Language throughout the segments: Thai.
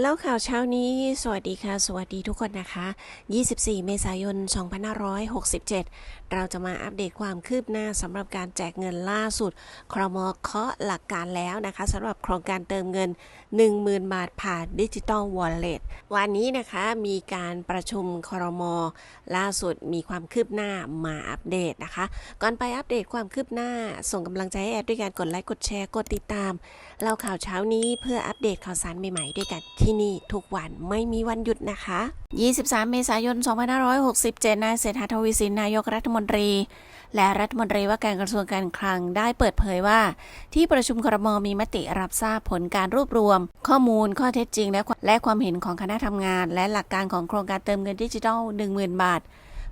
แล้วข่าวเช้านี้ สวัสดีค่ะ สวัสดีทุกคนนะคะ 24 เมษายน 2567 เราจะมาอัปเดตความคืบหน้าสำหรับการแจกเงินล่าสุด ครมเคาะหลักการแล้วนะคะสำหรับโครงการเติมเงิน 10,000 บาทผ่านดิจิ t a ลวอลเล็ตวันนี้นะคะมีการประชุมครม ล่าสุดมีความคืบหน้ามาอัปเดตนะคะ ก่อนไปอัปเดตความคืบหน้า ส่งกำลังใจให้แอดด้วยการกดไลค์กดแชร์กดติดตาม เราข่าวเช้านี้เพื่ออัปเดตข่าวสารใหม่ๆด้วยกันที่นี่ทุกวันไม่มีวันหยุดนะคะ 23 เมษายน 2567 นายเศรษฐาทวีสินนายกรัฐมนตรี และรัฐมนตรีว่าการกระทรวงการคลังได้เปิดเผยว่า ที่ประชุมครมมีมติรับทราบผลการรวบรวม ข้อมูลข้อเท็จจริงและและความเห็นของคณะทำงาน และหลักการของโครงการเติมเงินดิจิทัล 10,000 บาท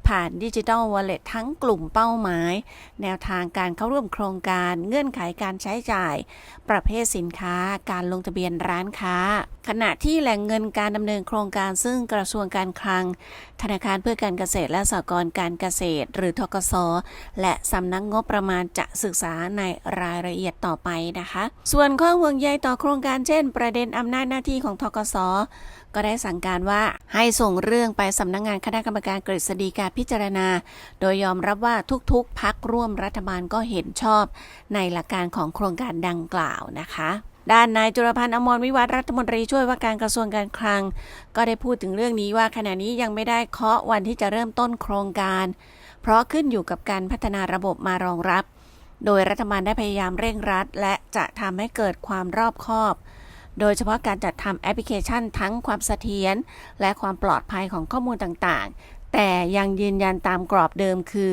ผ่านดิจิ t a ลวอลเล็ตทั้งกลุ่มเป้าหมาย แนวทางการเข้าร่วมโครงการเงื่อนไขการใช้จ่าย ประเภทสินค้าการลงทะเบียนร้านค้า ขณะที่แหล่งเงินการดำเนินโครงการซึ่งกระทรวงการคลัง ธนาคารเพื่อการเกษตรและสหกรณ์การเกษตร หรือทกสและสำนักงบประมาณจะศึกษาในรายละเอียดต่อไปนะคะ ส่วนข้อห่วงใยต่อโครงการเช่น ประเด็นอำนาจหน้าที่ของทกสก็ได้สั่งการว่าให้ส่งเรื่องไปสำนักงงานคณะกรรมการกฤษฎีกาพิจารณา โดยยอมรับว่าทุกๆพักร่วมรัฐบาลก็เห็นชอบในหลักการของโครงการดังกล่าวนะคะด้านนายจุลพันธ์อมรวิวัฒรัฐมนตรีช่วยว่าการกระทรวงการคลัง ก็ได้พูดถึงเรื่องนี้ว่าขณะนี้ยังไม่ได้เคาะวันที่จะเริ่มต้นโครงการ เพราะขึ้นอยู่กับการพัฒนาระบบมารองรับ โดยรัฐบาลได้พยายามเร่งรัด และจะทำให้เกิดความรอบคอบ โดยเฉพาะการจัดทำแอปพลิเคชันทั้งความเสถียรและความปลอดภัยของข้อมูลต่างๆ แต่ยังยืนยันตามกรอบเดิมคือ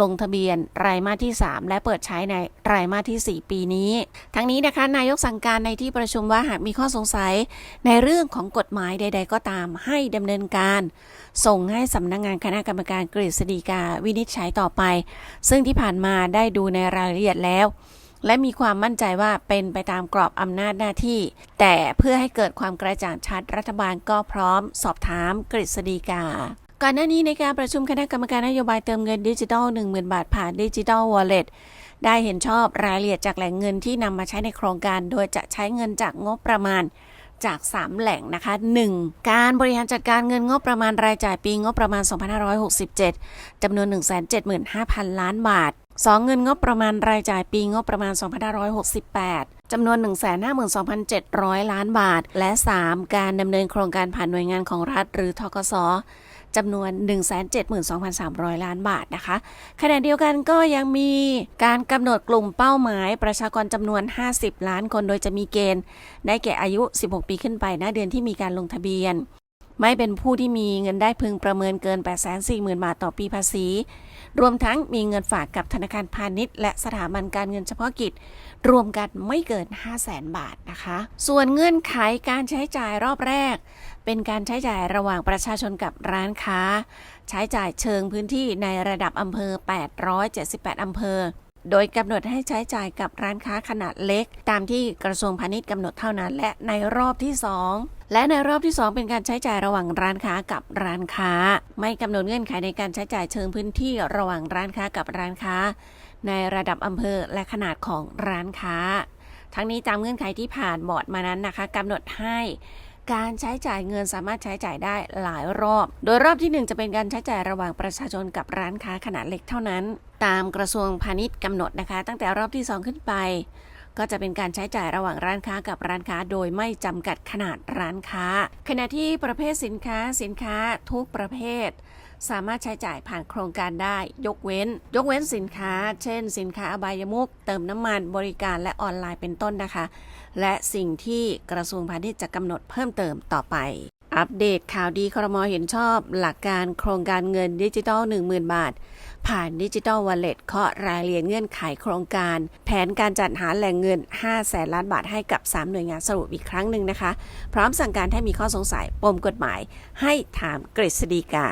ลงทะเบียนไตรมาสที่ 3 และเปิดใช้ในไตรมาสที่ 4 ปีนี้ ทั้งนี้นะคะ นายกสั่งการในที่ประชุมว่าหากมีข้อสงสัย ในเรื่องของกฎหมายใด ๆ ก็ตามให้ดำเนินการ ส่งให้สำนักงงานคณะกรรมการกฤษฎีกาวินิจฉัยต่อไป ซึ่งที่ผ่านมาได้ดูในรายละเอียดแล้วและมีความมั่นใจว่าเป็นไปตามกรอบอำนาจหน้าที่ แต่เพื่อให้เกิดความกระจ่างชัดรัฐบาลก็พร้อม สอบถามกฤษฎีกา ก่อนหน้านี้ในการประชุมคณะกรรมการนโยบายเติมเงินดิจิทัล 10,000 บาทผ่านดิจิทัลวอลเล็ตได้เห็นชอบรายละเอียดจากแหล่งเงินที่นำมาใช้ในโครงการ โดยจะใช้เงินจากงบประมาณจาก 3 แหล่งนะคะ 1. การบริหารจัดการเงินงบประมาณรายจ่ายปีงบประมาณ 2567จำนวน 175,000 ล้านบาท 2. เงินงบประมาณรายจ่ายปีงบประมาณ 2568จำนวน 152,700 ล้านบาท และ 3. การดำเนินโครงการผ่านหน่วยงานของรัฐหรือทกส จำนวน 172,300 ล้านบาทนะคะขณะเดียวกันก็ยังมีการกำหนดกลุ่มเป้าหมาย ประชากรจำนวน 50 ล้านคนโดยจะมีเกณฑ์ ได้แก่อายุ 16 ปีขึ้นไปณเดือนที่มีการลงทะเบียน ไม่เป็นผู้ที่มีเงินได้พึงประเมินเกิน 840,000 บาทต่อปีภาษี รวมทั้งมีเงินฝากกับธนาคารพาณิชย์ และสถาบันการเงินเฉพาะกิจ รวมกันไม่เกิน 500,000บาทนะคะ ส่วนเงื่อนไขการใช้จ่ายรอบแรก เป็นการใช้จ่ายระหว่างประชาชนกับร้านค้า ใช้จ่ายเชิงพื้นที่ในระดับอำเภอ 878 อำเภอ โดยกำหนดให้ใช้จ่ายกับร้านค้าขนาดเล็ก ตามที่กระทรวงพาณิชย์กำหนดเท่านั้น และในรอบที่ 2 และในรอบที่ 2 เป็นการใช้จ่ายระหว่างร้านค้ากับร้านค้า ไม่กำหนดเงื่อนไขในการใช้จ่ายเชิงพื้นที่ระหว่างร้านค้ากับร้านค้า ในระดับอำเภอและขนาดของร้านค้า ทั้งนี้ตามเงื่อนไขที่ผ่านบอร์ดมานั้นนะคะกำหนดให้ การใช้จ่ายเงินสามารถใช้จ่ายได้หลายรอบ โดยรอบที่ 1 จะเป็นการใช้จ่ายระหว่างประชาชนกับร้านค้าขนาดเล็กเท่านั้น ตามกระทรวงพาณิชย์กำหนดนะคะ ตั้งแต่รอบที่ 2 ขึ้นไป ก็จะเป็นการใช้จ่ายระหว่างร้านค้ากับร้านค้า โดยไม่จำกัดขนาดร้านค้า ขณะที่ประเภทสินค้าสินค้าทุกประเภท สามารถใช้จ่ายผ่านโครงการได้ ยกเว้น ยกเว้นสินค้า เช่น สินค้าอบายมุกเติมน้ำมันบริการและออนไลน์เป็นต้นนะคะ และสิ่งที่กระทรวงพาณิชย์จะกำหนดเพิ่มเติมต่อไป อัปเดตข่าวดีครมเห็นชอบ หลักการโครงการเงินดิจิทัล 10,000 บาท ผ่านดิจิทัลวอลเล็ตเคาะรายละเอียดเงื่อนไขโครงการ แผนการจัดหาแหล่งเงิน 5 แสนล้านบาทให้กับ 3 หน่วยงานสรุปอีกครั้งหนึ่งนะคะ พร้อมสั่งการให้มีข้อสงสัยปมกฎหมาย ให้ถามกฤษฎีกา